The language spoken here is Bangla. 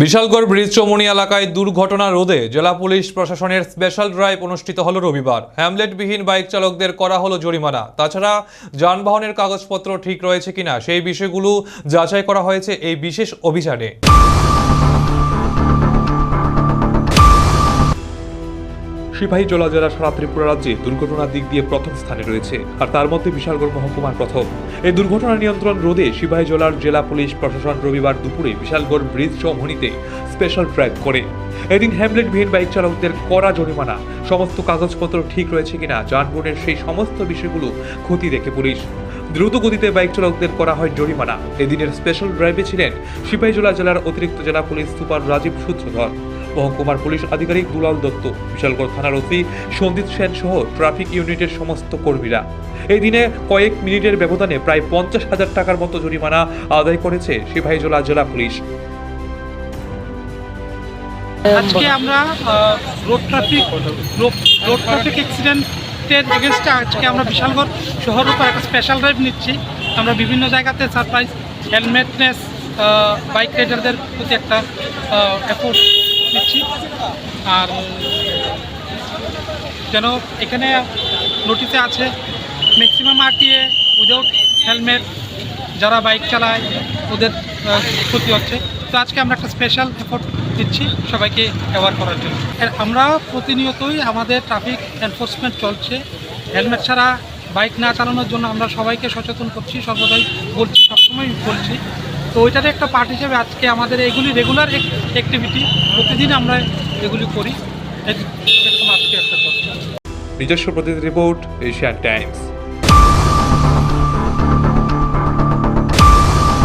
বিশালগড় ব্রিজ চৌমনি এলাকায় দুর্ঘটনা রোধে জেলা পুলিশ প্রশাসনের স্পেশাল ড্রাইভ অনুষ্ঠিত হল রবিবার। হ্যামলেটবিহীন বাইক চালকদের করা হলো জরিমানা। তাছাড়া যানবাহনের কাগজপত্র ঠিক রয়েছে কিনা সেই বিষয়গুলো যাচাই করা হয়েছে এই বিশেষ অভিযানে। সিপাহী জেলা জেলা সারা ত্রিপুরা রাজ্যে দুর্ঘটনার দিক দিয়ে প্রথম স্থানে রয়েছে, আর তার মধ্যে বিশালগড় মহকুমার প্রথম। এই দুর্ঘটনা নিয়ন্ত্রণ রোধে সিপাহী জেলার জেলা পুলিশ প্রশাসন রবিবার দুপুরে বিশালগড় ব্রিজ চৌমুনিতে স্পেশাল ড্রাইভ করে। এদিন হ্যামলেটবিহীন বাইক চালকদের কড়া জরিমানা। সমস্ত কাগজপত্র ঠিক রয়েছে কিনা যানবাহনের সেই সমস্ত বিষয়গুলো ক্ষতি দেখে পুলিশ। দ্রুত গতিতে বাইক চালকদের করা হয় জরিমানা। এদিনের স্পেশাল ড্রাইভে ছিলেন সিপাহীজলা জেলার অতিরিক্ত জেলা পুলিশ সুপার রাজীব সূত্রধর। মহকুমার পুলিশ আধিকারিক দুলাল দত্ত, বিশালগড় থানার ওসি সন্দীপ সেন সহ ট্রাফিক ইউনিটের সমস্ত কর্মীরা। এই দিনে কয়েক মিনিটের ব্যবধানে প্রায় পঞ্চাশ হাজার টাকার মতো জরিমানা আদায় করেছে সিপাহীজলা জেলা পুলিশ। আজকে আমরা রোড ট্রাফিক রোড ট্রাফিক অ্যাক্সিডেন্টের এগেনস্টে আজকে আমরা বিশালগড় শহরের উপর একটা স্পেশাল ড্রাইভ নিচ্ছি। আমরা বিভিন্ন জায়গাতে সারপ্রাইজ হেলমেটনেস বাইক রাইডারদের প্রতি একটা এফোর্ট দিচ্ছি আর যেন এখানে নোটিশে আছে ম্যাক্সিমাম আরটিএ উইদাউট হেলমেট যারা বাইক চালায়, ওদের ক্ষতি হচ্ছে। তো আজকে আমরা একটা স্পেশাল এফোর্ট দিচ্ছি সবাইকে অ্যাওয়ার করার জন্য। আমরা প্রতিনিয়তই আমাদের ট্রাফিক এনফোর্সমেন্ট চলছে। হেলমেট ছাড়া বাইক না চালানোর জন্য আমরা সবাইকে সচেতন করছি, সর্বদাই বলছি সবসময় বলছি। তো ওইটার একটা পার্ট হিসেবে আজকে আমাদের এগুলি রেগুলার অ্যাক্টিভিটি প্রতিদিন আমরা এগুলি করি। আজকে একটা নিজস্ব প্রতিনিধি রিপোর্ট এশিয়ান টাইমস